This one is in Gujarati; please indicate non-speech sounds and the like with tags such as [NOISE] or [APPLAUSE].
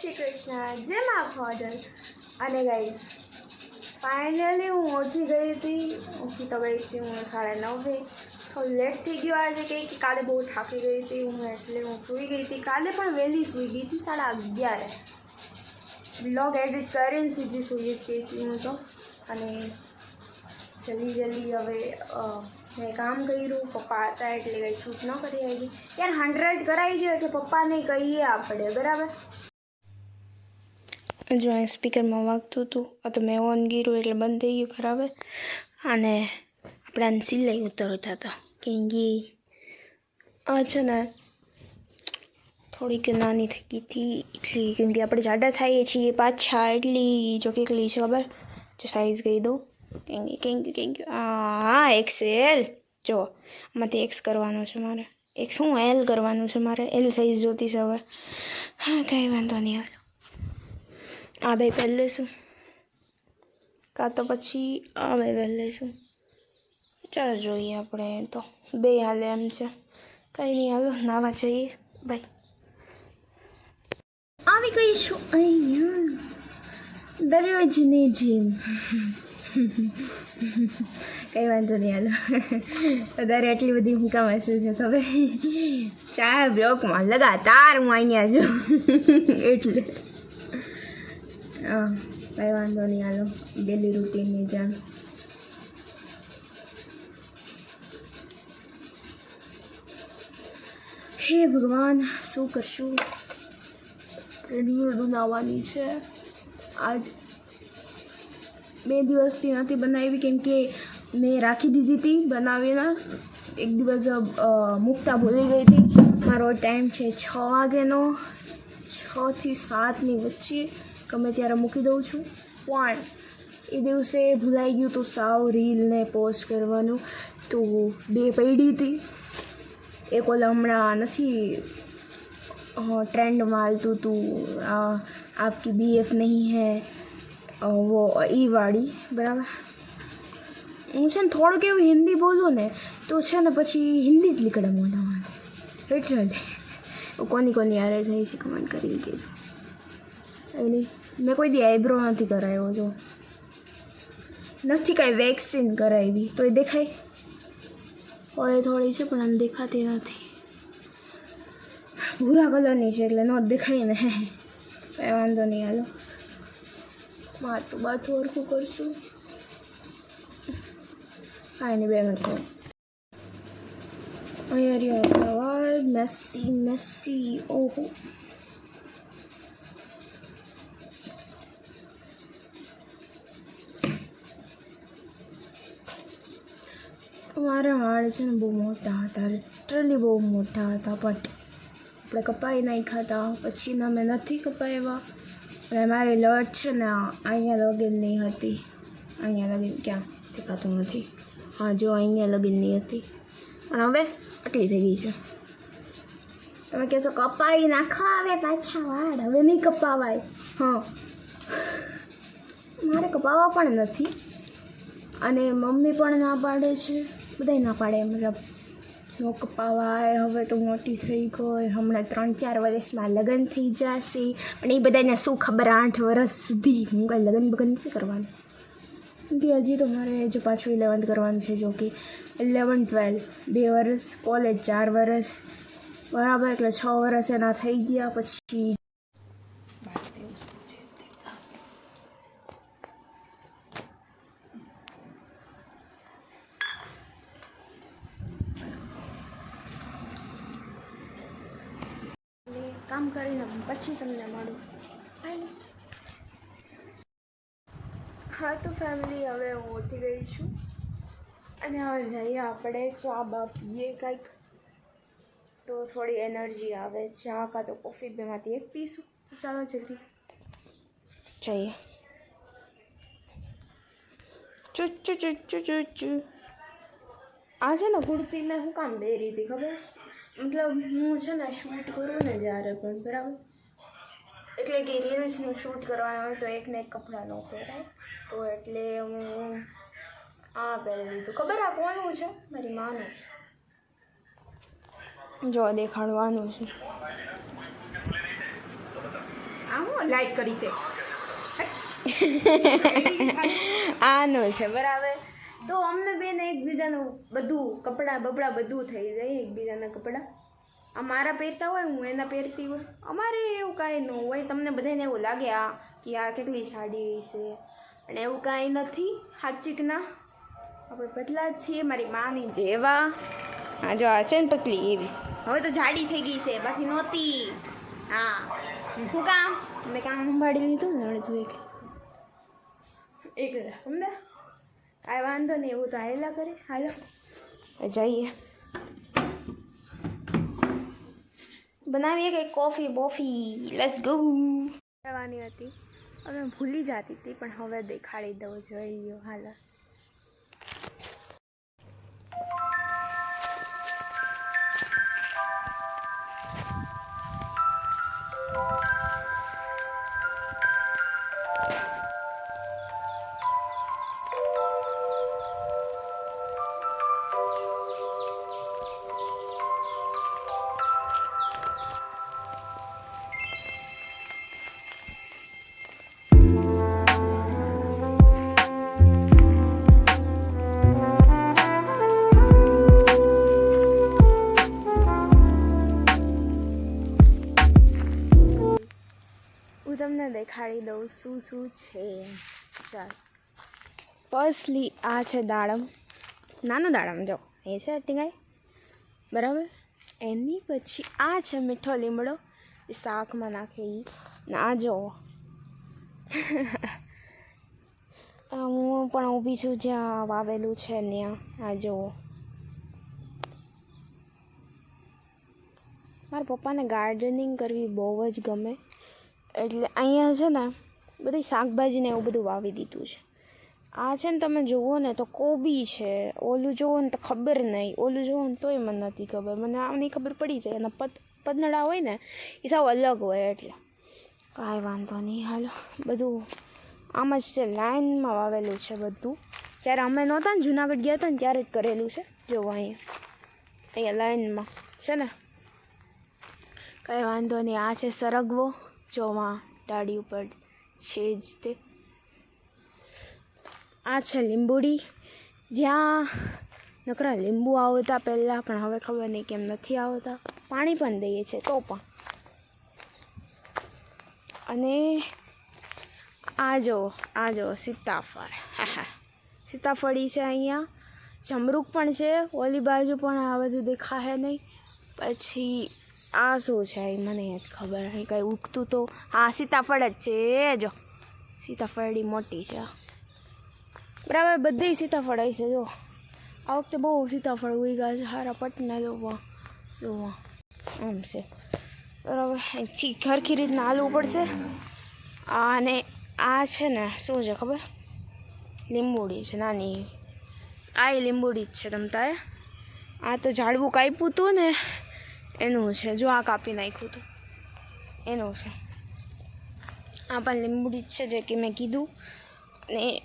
શ્રી કૃષ્ણ જય મા ફાધર અને ગાઈસ ફાઇનલી હું ઉઠી ગઈ હતી. ઉઠી તો ગઈ હતી હું સાડા નવે. થોડું લેટ થઈ ગયો આજે કંઈ કે કાલે બહુ થાકી ગઈ હતી હું એટલે હું સૂઈ ગઈ હતી. કાલે પણ વહેલી સૂઈ ગઈ હતી સાડા અગિયારે. બ્લોગ એડિટ કરીને સીધી સૂઈ જ ગઈ હતી હું તો. અને જલ્દી જલ્દી હવે અ, મેં કામ કર્યું. પપ્પા હતા એટલે કંઈ શૂટ ન કરી આવી. યાર હંડ્રેડ કરાવી દો એટલે પપ્પાને કહીએ આપણે બરાબર? જો અહીં સ્પીકરમાં વાગતું હતું. આ તો મેં ઓન ગીરું એટલે બંધ થઈ ગયું બરાબર અને આપણે આને સિલાઈ ઉતરતા હતા. કેમ કે આ છે ને થોડીક નાની થઈ ગઈ હતી. એટલી કેમ કે આપણે જાડા થઈએ છીએ પાછા. એટલી જો કેટલી છે ખબર? જો સાઈઝ કહી દઉં. કેમ કે કેમ કે કેમ કે. હા એક્સેલ જો આમાંથી એક્સ કરવાનો છે મારે. એક્સ શું એલ કરવાનું છે મારે? એલ સાઈઝ જોતી છે હવે. હા, કંઈ વાંધો નહીં. હાલો. આ બે પહેલે શું કાં તો પછી આ બે પહેલે લઈશું. ચાલો જોઈએ આપણે તો. બે હાલે એમ છે. કંઈ નહીં, હાલો, નાવા જઈએ. બાય આવી ગઈ છું અહીંયા. દરરોજની જીમ. કંઈ વાંધો નહીં, હાલો. વધારે એટલી બધી હું કામ હશે છે ખબર? ચાર બ્લોકમાં લગાતાર હું અહીંયા છું. એટલે. હા કંઈ વાંધો નહીં, હાલો. ડેલી રૂટીનની જેમ. હે ભગવાન, શું કરશું? રેડિયો નાવાની છે. આજ બે દિવસથી નથી બનાવી, કેમ કે મેં રાખી દીધી હતી બનાવીને. એક દિવસ મૂકતા ભૂલી ગઈ હતી. મારો ટાઈમ છે છ વાગ્યાનો છથી સાતની વચ્ચે. ગમે ત્યારે મૂકી દઉં છું. પણ એ દિવસે ભૂલાઈ ગયું તો સાવ રીલને પોસ્ટ કરવાનું. તો બે પૈડી હતી. એ કોલ હમણાં નથી ટ્રેન્ડમાં હાલતું હતું આપકી બી એફ નહીં હે વો, એ વાળી, બરાબર? હું છે ને થોડુંક એવું હિન્દી બોલું ને, તો છે ને પછી હિન્દી જ નીકળે મોઢામાં લિટરલી કોની કોની આરે થાય છે કમેન્ટ કરી કહેજો. એની મેં કોઈ દી આઈબ્રો નથી કરાવ્યો જો નથી કાંઈ વેક્સિન કરાવી તો એ દેખાય થોડી થોડી છે પણ આમ દેખાતી નથી ભૂરા કલરની છે એટલે ન દેખાય ને કાંઈ વાંધો નહીં હાલો મારતું બાથું હરખું કરશું કાંઈ નહીં બે મિનિટ અહીંયા રહ્યો મેસી મેસી ઓહો મારા વાળ છે ને બહુ મોટા હતા લિટરલી બહુ મોટા હતા બટ આપણે કપાઈ નાખ્યા હતા પછીના મેં નથી કપાવ્યા અને મારી લટ છે ને અહીંયા લગીનની હતી. અહીંયા લગીન ક્યાં? દેખાતું નથી. હા, જો અહીંયા લગીનની હતી. અને હવે આટલી થઈ ગઈ છે. તમે કહેશો કપાવી નાખો હવે પાછા વાળ. હવે નહીં કપાવાય. હા. મારે કપાવા પણ નથી. અને મમ્મી પણ ના પાડે છે. બધાય ના પાડે, મતલબ નો કપાવાય હવે તો મોટી થઈ ગઈ, હમણાં ત્રણ ચાર વર્ષમાં લગ્ન થઈ જશે. પણ એ બધાને શું ખબર, આઠ વર્ષ સુધી હું કાંઈ લગ્ન બગન નથી કરવાનું. કે હજી તો મારે જો પાછું ઇલેવન્થ કરવાનું છે, જો કે ઇલેવન ટ્વેલ્થ બે વર્ષ કોલેજ ચાર વર્ષ, બરાબર, એટલે છ વર્ષ એના થઈ ગયા, પછી એટલે કામ કરીને પછી તમને મળું. બાય હા, તો ફેમિલી હવે હું ઉઠી ગઈ છું. અને હવે જઈએ આપણે ચા બા પીએ કંઈક. તો થોડી એનર્જી આવે. ચા કાં તો કોફી બેમાંથી એક પીશું. ચાલો જલ્દી. જઈએ. ચુ ચુ ચુ ચુ ચુ ચુ. આ છે ને કુર્તી મેં શું કામ પહેરી હતી ખબર? મતલબ હું છે ને શૂટ કરું ને જ્યારે પણ બરાબર? એટલે કે રીલ્સનું શૂટ કરવાનું હોય તો એકને એક કપડાં ન પહેરાય. તો એટલે હું આ પહેરી લીધું. ખબર આ કોનું છે? મારી માનું છે. જો દેખાડવાનું છે. આ હું લાઈક કરી છે. [LAUGHS] આનું છે બરાબર? તો અમને બેન એકબીજાનું બધું કપડાં બપડા બધું થઈ જાય, એકબીજાના કપડાં. આ મારા પહેરતા હોય, હું એના પહેરતી હોય. અમારે એવું કાંઈ ન હોય. તમને બધાને એવું લાગે આ કે આ કેટલી જાડી છે. અને એવું કાંઈ નથી. હાચીકના. આપણે પતલા જ છીએ, મારી માની જેવા. હા જો આ છે ને પતલી એવી. હવે તો જાડી થઈ ગઈ છે, બાકી નહોતી. હા. શું કામ? મેં કામ સંભાળી લીધું ને જોઈ એક સમજ્યા? કાંઈ વાંધો નહીં, એવું તો આવેલા કરે. હાલો, જઈએ. બનાવીએ કંઈક કોફી, બોફી. લેટ્સ ગો કરવાની હતી. હવે ભૂલી જતી હતી, પણ હવે દેખાડી દઉં જોઈએ હાલો. દેખાડી દઉં શું શું છે? ચાલ. ફર્સ્ટલી આ છે દાડમ. નાનો દાડમ, જો. એ છે ટીંગાઈ બરાબર? એની પછી આ છે મીઠો લીમડો. એ શાકમાં નાખે એ ના, જો. [LAUGHS] હું પણ ઊભી છું જ્યાં વાવેલું છે ત્યાં. આ જુઓ મારા પપ્પાને ગાર્ડનિંગ કરવી બહુ જ ગમે. એટલે અહીંયા છે ને બધી શાકભાજી ને એવું બધું વાવી દીધું છે. આ છે ને તમે જુઓ ને તો કોબી છે, ઓલું જુઓ ને તો ખબર નહીં, ઓલું જુઓ ને તોય મને નથી ખબર. મને આની ખબર પડી જાય અને પદ, પદનડા હોય ને, એ સાવ અલગ હોય એટલે. કાંઈ વાંધો નહીં, હાલો. બધું આમ જ છે લાઇનમાં વાવેલું છે બધું. જ્યારે અમે નહોતા ને જુનાગઢ ગયા હતા ને ત્યારે જ કરેલું છે. જુઓ અહીંયા અહીંયા લાઇનમાં છે ને. કંઈ વાંધો નહીં, આ છે સરગવો. જોવા ડાળી ઉપર છે જ તે. આ છે લીંબુડી. જ્યાં નકરા લીંબુ આવતા પહેલાં, પણ હવે ખબર નહીં કેમ નથી આવતા. પાણી પણ દઈએ છીએ તો પણ. અને આ જો આ જો સીતાફળ. સીતાફળી છે અહીંયા. જમરૂક પણ છે, ઓલી બાજુ પણ આ બધું દેખાશે નહીં. પછી આ શું છે? એ મને જ ખબર નહીં. કંઈ ઉગતું તો હા, સીતાફળ જ છે. એ જો. સીતાફળી મોટી છે. આ. બરાબર, બધી સીતાફળ આવી છે, જો. આ વખતે બહુ સીતાફળ ઉગ્યા છે. સારા પટના જોવા. જોવા. આમ છે. બરાબર. અહીંથી ઘરખી રીતના હાલવું પડશે. અને આ છે ને, શું છે ખબર? લીંબુડી છે, નાની. આ લીંબુડી જ છે તમતાએ. આ તો ઝાડવું કાપ્યું હતું ને એનું છે. જો આ કાપી નાખ્યું હતું એનું છે. આ પણ લીંબુડી છે, જે કે મેં કીધું. ને